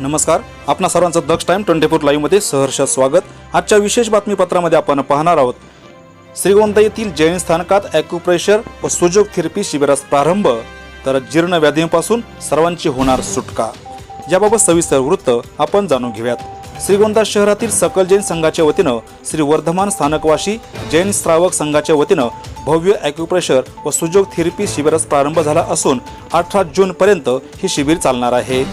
नमस्कार. आपणा सर्वांचं दक्ष टाइम ट्वेंटी फोर लाईव्हमध्ये सहर्ष स्वागत. आजच्या विशेष बातमीपत्रामध्ये आपण पाहणार आहोत. श्रीगोंदा येथील जैन स्थानकात ॲक्युप्रेशर व सुजोग थेरपी शिबिरास प्रारंभ. तर जीर्ण व्याधींपासून सर्वांची होणार सुटका. याबाबत सविस्तर वृत्त आपण जाणून घेऊयात. श्रीगोंदा शहरातील सकल जैन संघाच्या वतीनं श्री वर्धमान स्थानकवाशी जैन श्रावक संघाच्या वतीनं भव्य ॲक्युप्रेशर व सुजोग थेरपी शिबिरास प्रारंभ झाला असून अठरा जूनपर्यंत हे शिबिर चालणार आहे.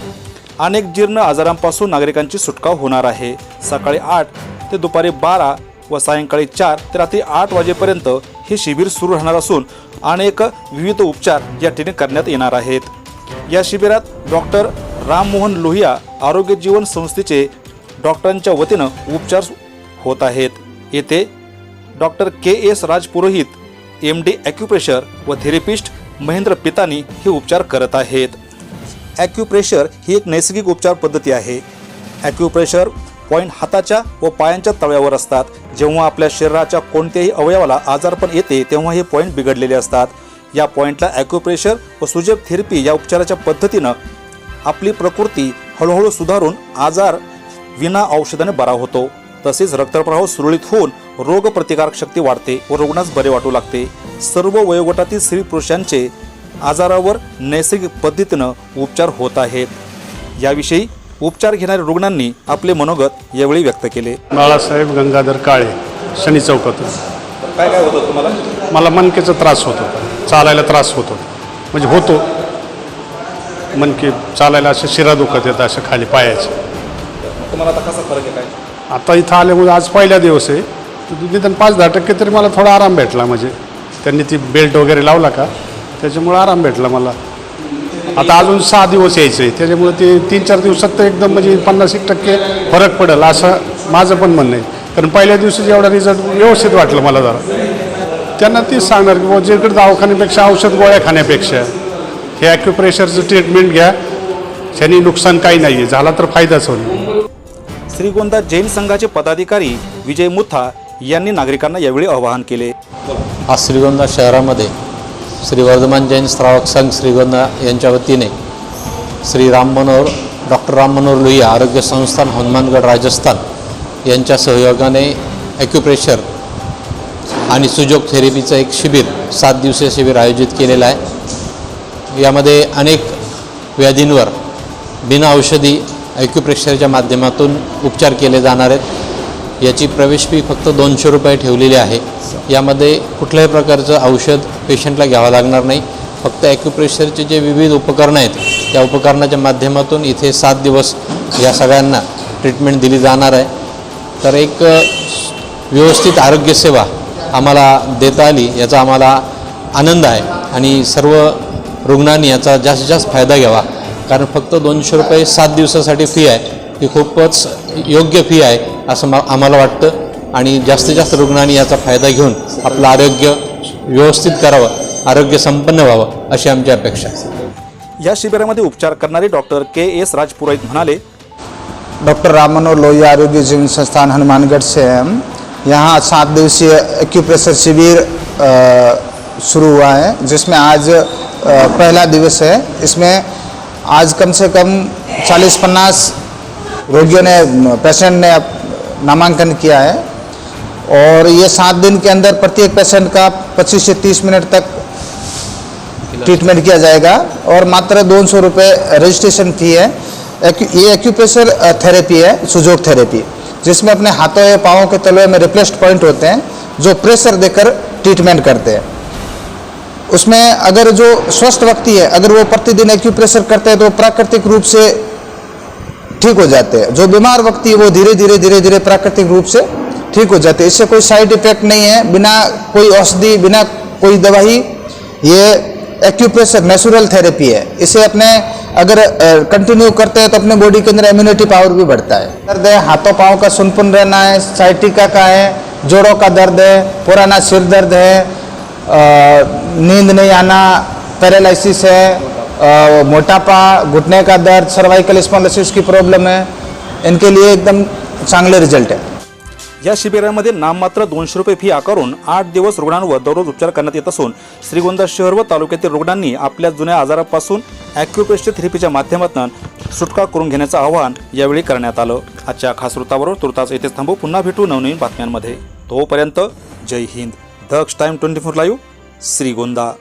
अनेक जीर्ण आजारांपासून नागरिकांची सुटका होणार आहे. सकाळी आठ ते दुपारी बारा व सायंकाळी चार ते रात्री आठ वाजेपर्यंत हे शिबिर सुरू राहणार असून अनेक विविध उपचार या ठिकाणी करण्यात येणार आहेत. या शिबिरात डॉक्टर राममोहन लोहिया आरोग्य जीवन संस्थेचे डॉक्टरांच्या वतीनं उपचार होत आहेत. येथे doctor K S Rajpurohit M D acupressure व थेरपिस्ट महेंद्र पितानी हे उपचार करत आहेत. ॲक्युप्रेशर ही एक नैसर्गिक उपचार पद्धती आहे. ॲक्युप्रेशर पॉईंट हाताच्या व पायांच्या तळव्यावर असतात. जेव्हा आपल्या शरीराच्या कोणत्याही अवयवाला आजारपण येते तेव्हा हे पॉईंट बिघडलेले असतात. या पॉईंटला ॲक्युप्रेशर व सुजेब थेरपी या उपचाराच्या पद्धतीनं आपली प्रकृती हळूहळू सुधारून आजार विना औषधाने बरा होतो. तसेच रक्तप्रवाह सुरळीत होऊन रोगप्रतिकारक शक्ती वाढते व रुग्णास बरे वाटू लागते. सर्व वयोगटातील स्त्री पुरुषांचे आजारावर नैसर्गिक पद्धतीनं उपचार होत आहेत. याविषयी उपचार घेणाऱ्या रुग्णांनी आपले मनोगत यावेळी व्यक्त केले. बाळासाहेब गंगाधर काळे शनी चौकातून. काय काय होतं तुम्हाला? मला मणकेचा त्रास होत होता. चालायला त्रास होत म्हणजे होतो. मणके चालायला असे शिरा दुखत येतं अशा खाली पायाचे. तुम्हाला आता कसा फरक आहे काय? आता इथं आल्यामुळे आज पहिला दिवस आहे. निदान पाच दहा टक्के तरी मला थोडा आराम भेटला. म्हणजे त्यांनी ती बेल्ट वगैरे लावला का? त्याच्यामुळे आराम भेटला मला. आता अजून सहा दिवस यायचे. आहे त्याच्यामुळे ते तीन चार दिवसात तर एकदम म्हणजे पन्नास एक टक्के फरक पडेल असं माझं पण म्हणणं आहे. कारण पहिल्या दिवशी जेवढा रिझल्ट व्यवस्थित वाटलं मला जरा. त्यांना तेच सांगणार की जिकडे दवाखान्यापेक्षा औषध गोळ्या खाण्यापेक्षा हे ॲक्युप्रेशरचं ट्रीटमेंट घ्या. त्यांनी नुकसान काही नाही आहे झाला तर फायदाच होईल. श्रीगोंदा जैन संघाचे पदाधिकारी विजय मुथा यांनी नागरिकांना यावेळी आवाहन केले. आज श्रीगोंदा शहरामध्ये श्री वर्धमान जैन श्रावक संघ श्रीगोंदा यांच्या वतीने श्री राम मनोहर डॉक्टर राम मनोहर लोहिया आरोग्य संस्थान हनुमानगड राजस्थान यांच्या सहयोगाने ॲक्युप्रेशर आणि सुजोग थेरपीचं एक शिबिर सात दिवसीय शिबिर आयोजित केलेलं आहे. यामध्ये अनेक व्याधींवर बिना औषधी ॲक्युप्रेशरच्या माध्यमातून उपचार केले जाणार आहेत. याची प्रवेश फी फक्त दोनशे रुपये ठेवलेली आहे. यामध्ये कुठल्याही प्रकारचं औषध पेशंटला घ्यावं लागणार नाही. फक्त ॲक्युप्रेशरचे जे विविध उपकरणं आहेत त्या उपकरणाच्या माध्यमातून इथे सात दिवस या सगळ्यांना ट्रीटमेंट दिली जाणार आहे. तर एक व्यवस्थित आरोग्यसेवा आम्हाला देता आली याचा आम्हाला आनंद आहे. आणि सर्व रुग्णांनी याचा जास्तीत जास्त फायदा घ्यावा. कारण फक्त दोनशे रुपये सात दिवसासाठी फी आहे. ही खूपच योग्य फी आहे. असं मा आम्हाला वाटतं. आणि जास्तीत जास्त रुग्णांनी याचा फायदा घेऊन आपलं आरोग्य व्यवस्थित करावं आरोग्य संपन्न व्हावं अशी आमची अपेक्षा आहे. या शिबिरामध्ये उपचार करणारे डॉक्टर के एस राजपुरोहित म्हणाले डॉक्टर राम मनोहर लोहिया आरोग्य जीवन संस्थान हनुमानगढ़ से हम यहाँ सात दिवसीय एक्यूप्रेशर शिविर शुरू हुआ है जिसमें आज पहला दिवस है। इसमें आज कम से कम 40-50 रोगियों ने पेशेंट ने नामांकन किया है और ये सात दिन के अंदर प्रत्येक पेशेंट का 25 से 30 मिनट तक ट्रीटमेंट किया जाएगा और मात्र दो सौ रुपये रजिस्ट्रेशन फ़ी है। ये एक्यूप्रेशर थेरेपी है, सुजोग थेरेपी जिसमें अपने हाथों या पाँवों के तलवे में रिप्लेस्ड पॉइंट होते हैं, जो प्रेशर देकर ट्रीटमेंट करते हैं। उसमें अगर जो स्वस्थ व्यक्ति है, अगर वो प्रतिदिन एक्यूप्रेशर करते हैं तो प्राकृतिक रूप से ठीक हो जाते हैं। जो बीमार व्यक्ति वो धीरे धीरे धीरे धीरे प्राकृतिक रूप से ठीक हो जाते हैं। इससे कोई साइड इफ़ेक्ट नहीं है। बिना कोई औषधि, बिना कोई दवाई, ये एक्यूप्रेशर नेचुरल थेरेपी है। इसे अपने अगर कंटिन्यू करते हैं तो अपने बॉडी के अंदर इम्यूनिटी पावर भी बढ़ता है। दर्द है, हाथों, पाँव का सुनपुन रहना है साइटिका का है, जोड़ों का दर्द है, पुराना सिर दर्द है नींद नहीं आना पैरालिसिस है मोटापा घुटने का दर्द सर्वाइकल स्पॉन्डिलोसिस की प्रॉब्लम है। इनके लिए एकदम चांगले रिजल्ट है। या शिबिरामध्ये नाममात्र दोनशे रुपये फी आकारून आठ दिवस रुग्णांवर दररोज उपचार करण्यात येत असून श्रीगोंदा शहर व तालुक्यातील रुग्णांनी आपल्या जुन्या आजारापासून ॲक्युप्रेशर थेरपीच्या माध्यमातून सुटका करून घेण्याचं आवाहन यावेळी करण्यात आलं. आजच्या खास वृत्ताबरोबर तुर्तास येथेच थांबू. पुन्हा भेटू नवनवीन बातम्यांमध्ये. तोपर्यंत Jai Hind. Daksh time twenty four live Shrigonda.